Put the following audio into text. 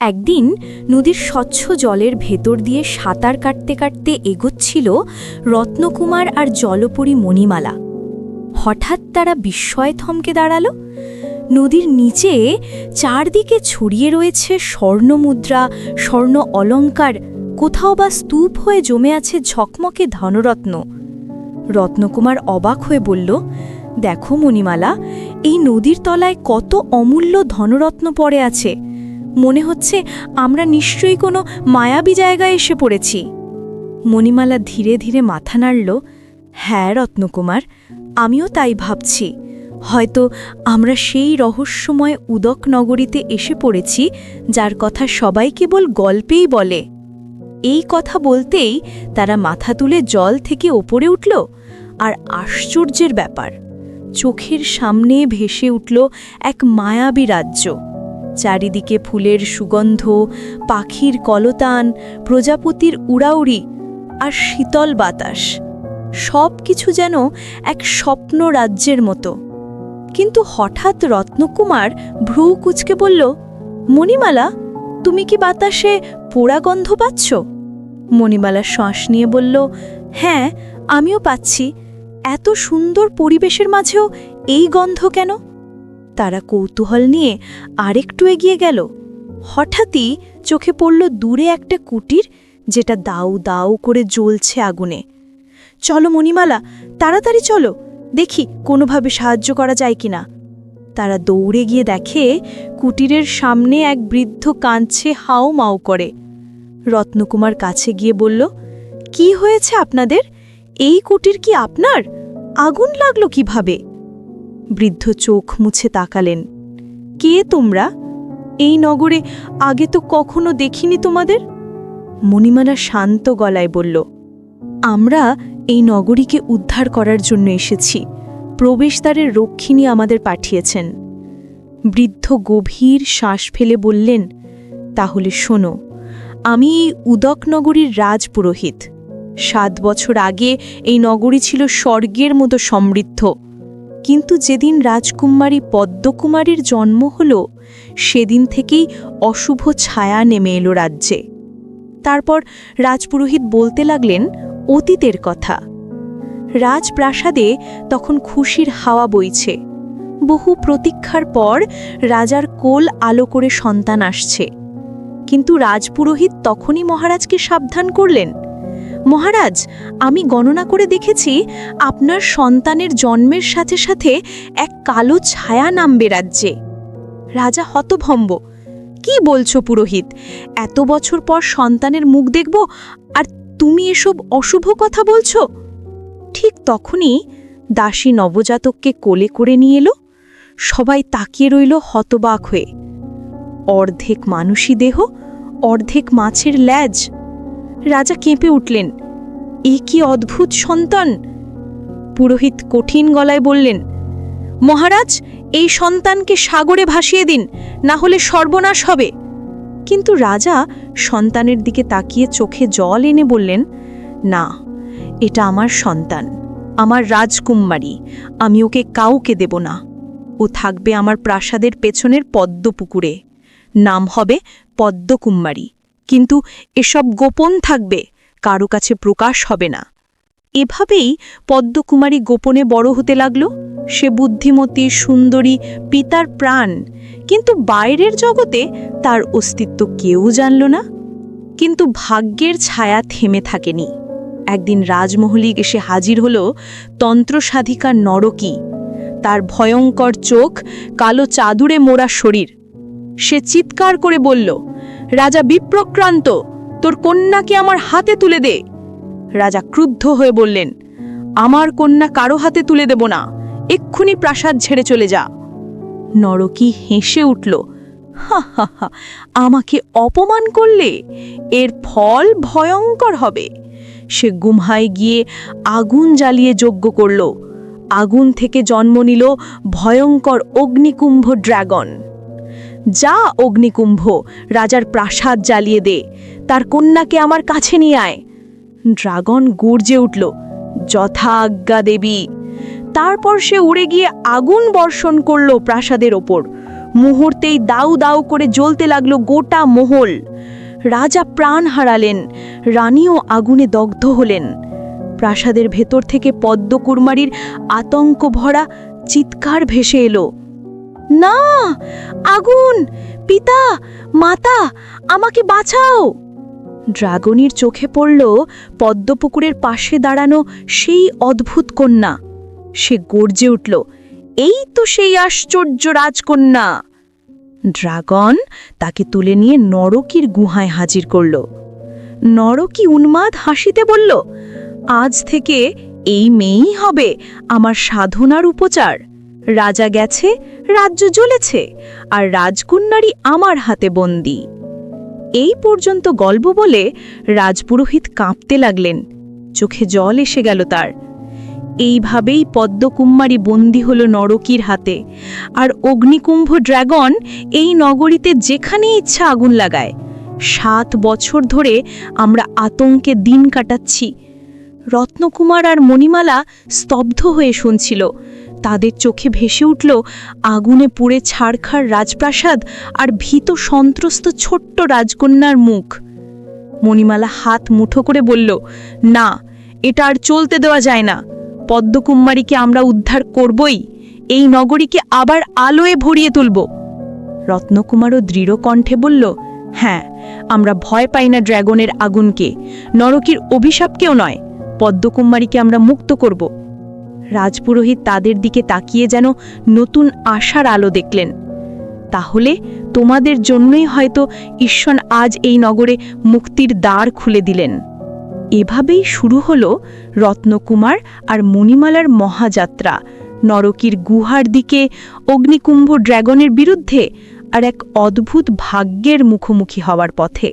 একদিন নদীর স্বচ্ছ জলের ভেতর দিয়ে সাঁতার কাটতে কাটতে এগোচ্ছিল রত্নকুমার আর জলপরী মণিমালা। হঠাৎ তারা বিস্ময়ে থমকে দাঁড়াল। নদীর নিচে চারদিকে ছড়িয়ে রয়েছে স্বর্ণমুদ্রা, স্বর্ণ অলঙ্কার, কোথাও বা স্তূপ হয়ে জমে আছে ঝকমকে ধনরত্ন। রত্নকুমার অবাক হয়ে বলল, দেখো মণিমালা, এই নদীর তলায় কত অমূল্য ধনরত্ন পড়ে আছে। মনে হচ্ছে আমরা নিশ্চয়ই কোনো মায়াবী জায়গায় এসে পড়েছি। মণিমালা ধীরে ধীরে মাথা নাড়ল হ্যাঁ রত্নকুমার, আমিও তাই ভাবছি। হয়তো আমরা সেই রহস্যময় উদক নগরীতে এসে পড়েছি, যার কথা সবাই কেবল গল্পেই বলে। এই কথা বলতেই তারা মাথা তুলে জল থেকে ওপরে উঠল, আর আশ্চর্যের ব্যাপার, চোখের সামনে ভেসে উঠল এক মায়াবী রাজ্য। চারিদিকে ফুলের সুগন্ধ, পাখির কলতান, প্রজাপতির উড়াউড়ি আর শীতল বাতাস। সব কিছু যেন এক স্বপ্ন রাজ্যের মতো। কিন্তু হঠাৎ রত্নকুমার ভ্রু কুচকে বলল, মণিমালা, তুমি কি বাতাসে পোড়া গন্ধ পাচ্ছ? মণিমালা শ্বাস নিয়ে বলল হ্যাঁ আমিও পাচ্ছি। এত সুন্দর পরিবেশের মাঝেও এই গন্ধ কেন? তারা কৌতূহল নিয়ে আরেকটু এগিয়ে গেল। হঠাৎই চোখে পড়ল দূরে একটা কুটির, যেটা দাউ দাউ করে জ্বলছে আগুনে। চলো মণিমালা, তাড়াতাড়ি চলো, দেখি কোনোভাবে সাহায্য করা যায় কিনা। তারা দৌড়ে গিয়ে দেখে কুটিরের সামনে এক বৃদ্ধ কাঁদছে হাও মাও করে। রত্নকুমার কাছে গিয়ে বলল, কি হয়েছে আপনাদের? এই কুটির কি আপনার? আগুন লাগল কীভাবে? বৃদ্ধ চোখ মুছে তাকালেন। কে তোমরা? এই নগরে আগে তো কখনো দেখিনি তোমাদের? মণিমালা শান্ত গলায় বলল, আমরা এই নগরীকে উদ্ধার করার জন্য এসেছি। প্রবেশদ্বারের রক্ষিণী আমাদের পাঠিয়েছেন। বৃদ্ধ গভীর শ্বাস ফেলে বললেন, তাহলে শোনো, আমি এই উদকনগরীর রাজপুরোহিত। সাত বছর আগে এই নগরী ছিল স্বর্গের মতো সমৃদ্ধ। কিন্তু যেদিন রাজকুমারী পদ্মকুমারীর জন্ম হল, সেদিন থেকেই অশুভ ছায়া নেমে এলো রাজ্যে। তারপর রাজপুরোহিত বলতে লাগলেন, অতীতের কথা। রাজপ্রাসাদে তখন খুশির হাওয়া বইছে। বহু প্রতীক্ষার পর রাজার কোল আলো করে সন্তান আসছে। কিন্তু রাজপুরোহিত তখনই মহারাজকে সাবধান করলেন। মহারাজ, আমি গণনা করে দেখেছি আপনার সন্তানের জন্মের সাথে সাথে এক কালো ছায়া নামবে রাজ্যে রাজা হতভম্ব। কি বলছো পুরোহিত? এত বছর পর সন্তানের মুখ দেখব আর তুমি এসব অশুভ কথা বলছো? ঠিক তখনই দাসী নবজাতককে কোলে করে নিয়ে এলো। সবাই তাকিয়ে রইল হতবাক হয়ে। অর্ধেক মানুষই দেহ, অর্ধেক মাছের ল্যাজ। রাজা কেঁপে উঠলেন। এ কি অদ্ভুত সন্তান? পুরোহিত কঠিন গলায় বললেন, মহারাজ, এই সন্তানকে সাগরে ভাসিয়ে দিন, না হলে সর্বনাশ হবে। কিন্তু রাজা সন্তানের দিকে তাকিয়ে চোখে জল এনে বললেন, না, এটা আমার সন্তান, আমার রাজকুমারী, আমি ওকে কাউকে দেব না। ও থাকবে আমার প্রাসাদের পেছনের পদ্মপুকুরে, নাম হবে পদ্মকুমারী। কিন্তু এসব গোপন থাকবে, কারও কাছে প্রকাশ হবে না। এভাবেই পদ্মকুমারী গোপনে বড় হতে লাগল। সে বুদ্ধিমতী, সুন্দরী, পিতার প্রাণ। কিন্তু বাইরের জগতে তার অস্তিত্ব কেউ জানল না। কিন্তু ভাগ্যের ছায়া থেমে থাকেনি। একদিন রাজমহলিক এসে হাজির হল তন্ত্রসাধিকা নরকী। তার ভয়ঙ্কর চোখ কালো চাদুরে মোড়া শরীর। সে চিৎকার করে বলল রাজা বিপ্রক্রান্ত, তোর কন্যাকে আমার হাতে তুলে দে। রাজা ক্রুদ্ধ হয়ে বললেন, আমার কন্যা কারও হাতে তুলে দেব না, এক্ষুনি প্রাসাদ ছেড়ে চলে যা। নরকি হেসে উঠল, হা হা হা, আমাকে অপমান করলে? এর ফল ভয়ঙ্কর হবে। সে গুমহায় গিয়ে আগুন জ্বালিয়ে যজ্ঞ করল। আগুন থেকে জন্ম নিল ভয়ঙ্কর অগ্নিকুম্ভ ড্রাগন। যা অগ্নিকুম্ভ, রাজার প্রাসাদ জ্বালিয়ে দে, তার কন্যাকে আমার কাছে নিয়ে আয়। ড্রাগন গর্জে উঠল যথা আজ্ঞা দেবী। তারপর সে উড়ে গিয়ে আগুন বর্ষণ করল প্রাসাদের ওপর। মুহূর্তেই দাউ দাউ করে জ্বলতে লাগল গোটা মহল। রাজা প্রাণ হারালেন, রানীও আগুনে দগ্ধ হলেন। প্রাসাদের ভেতর থেকে পদ্মকুরমারির আতঙ্ক ভরা চিৎকার ভেসে এলো। না, আগুন, পিতা, মাতা, আমাকে বাঁচাও। ড্রাগনির চোখে পড়ল পদ্মপুকুরের পাশে দাঁড়ানো সেই অদ্ভুত কন্যা। সে গর্জে উঠল, এই তো সেই আশ্চর্য রাজকন্যা! ড্রাগন তাকে তুলে নিয়ে নরকির গুহায় হাজির করল। নরকি উন্মাদ হাসিতে বলল, আজ থেকে এই মেয়েই হবে আমার সাধনার উপচার। রাজা গেছে, রাজ্য জ্বলেছে, আর রাজকন্যারই আমার হাতে বন্দি। এই পর্যন্ত গল্প বলে রাজপুরোহিত কাঁপতে লাগলেন। চোখে জল এসে গেল তার। এইভাবেই পদ্মকুম্মারী বন্দী হল নরকির হাতে, আর অগ্নিকুম্ভ ড্রাগন এই নগরীতে যেখানে ইচ্ছা আগুন লাগায়। সাত বছর ধরে আমরা আতঙ্কে দিন কাটাচ্ছি। রত্নকুমার আর মণিমালা স্তব্ধ হয়ে শুনছিল। তাদের চোখে ভেসে উঠল আগুনে পুড়ে ছাড়খাড় রাজপ্রাসাদ আর ভীত সন্ত্রস্ত ছোট্ট রাজকন্যার মুখ। মণিমালা হাত মুঠো করে বলল, না, এটা আর চলতে দেওয়া যায় না। পদ্মকুমারীকে আমরা উদ্ধার করবই। এই নগরীকে আবার আলোয় ভরিয়ে তুলব। রত্নকুমারও দৃঢ় কণ্ঠে বলল হ্যাঁ আমরা ভয় পাই না ড্র্যাগনের আগুনকে। নরকির অভিশাপকেও নয়। পদ্মকুমারীকে আমরা মুক্ত করব। রাজপুরোহিত তাদের দিকে তাকিয়ে যেন নতুন আশার আলো দেখলেন। তাহলে তোমাদের জন্যই হয়তো ঈশ্বর আজ এই নগরে মুক্তির দ্বার খুলে দিলেন। এভাবেই শুরু হল রত্নকুমার আর মণিমালার মহাযাত্রা। নরকির গুহার দিকে অগ্নিকুম্ভ ড্র্যাগনের বিরুদ্ধে আর এক অদ্ভুত ভাগ্যের মুখোমুখি হওয়ার পথে।